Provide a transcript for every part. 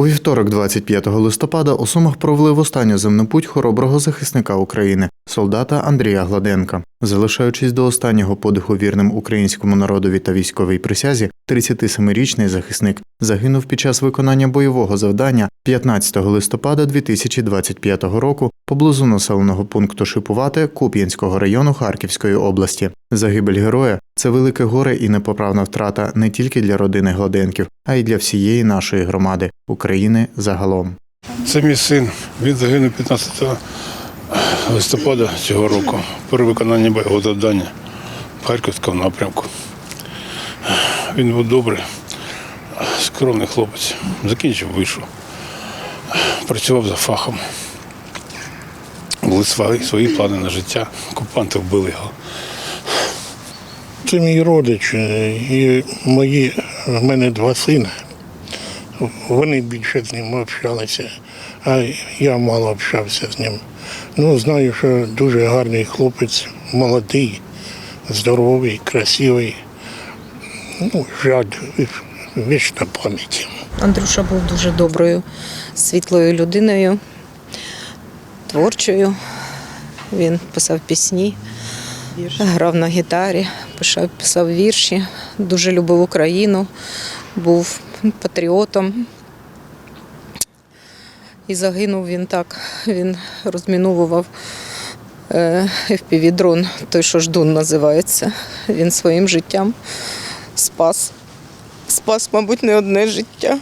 У вівторок, 25 листопада, у Сумах провели в останню земну путь хороброго захисника України, солдата Андрія Гладенка. Залишаючись до останнього подиху вірним українському народові та військовій присязі, 37-річний захисник загинув під час виконання бойового завдання 15 листопада 2025 року поблизу населеного пункту Шипувате Куп'янського району Харківської області. Загибель героя це велике горе і непоправна втрата не тільки для родини Гладенків, а й для всієї нашої громади України загалом. Це мій син. Він загинув 15 листопада цього року при виконанні бойового завдання в Харківському напрямку. Він був добрий, скромний хлопець. Закінчив вишу. Працював за фахом. Були свої, свої плани на життя. Окупанти вбили його. Це мій родич е, і мої, в мене два сини. Вони більше з ним общалися, а я мало общався з ним. Ну, знаю, що дуже гарний хлопець, молодий, здоровий, красивий. Ну, жаль, вічна пам'ять. Андрюша був дуже доброю, світлою людиною, творчою. Він писав пісні, грав на гітарі, писав, писав вірші, дуже любив Україну, був патріотом. І загинув він так. Він розміновував е, FPV-дрон, той, що ждун називається. Він своїм життям спас. Спас, мабуть, не одне життя.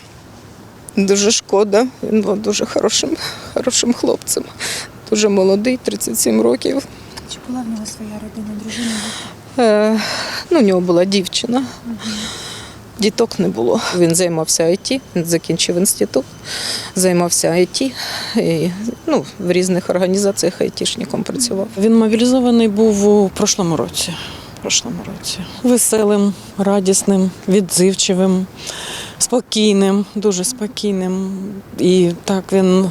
Дуже шкода. Він був дуже хорошим, хорошим хлопцем. Дуже молодий, 37 років. Була в нього своя родина, дружина? Е, ну, у нього була дівчина. Діток не було. Він займався IT, закінчив інститут, займався IT і ну, в різних організаціях айтішником працював. Він мобілізований був у прошлому році. прошлому році. Веселим, радісним, відзивчивим, спокійним, дуже спокійним. І так він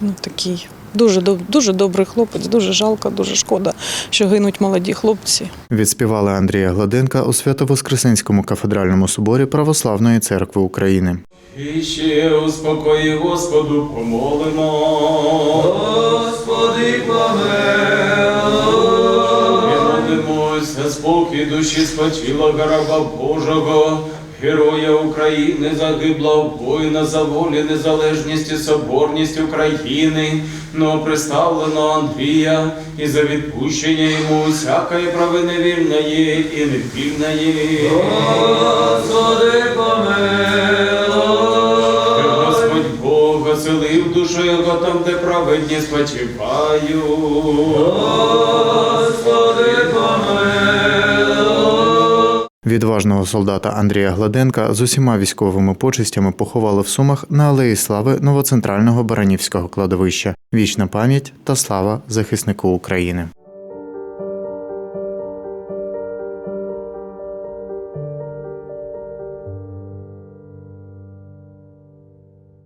ну, такий дуже, дуже добрий хлопець, дуже жалко, дуже шкода, що гинуть молоді хлопці. Відспівали Андрія Гладенка у Свято-Воскресенському кафедральному соборі Православної церкви України. І ще у спокої Господу помолимо. Господи, помилуй. І молимося, спокій душі спочила раба Божого, героя України, загиблого воїна за волю, незалежність і соборність України, новоприставленого Андрія, і за відпущення йому всякої провини вільної і невільної. Господи, Господь Бог оселив душу його там, де праведні спочивають. Відважного солдата Андрія Гладенка з усіма військовими почестями поховали в Сумах на Алеї Слави новоцентрального Баранівського кладовища. Вічна пам'ять та слава захиснику України.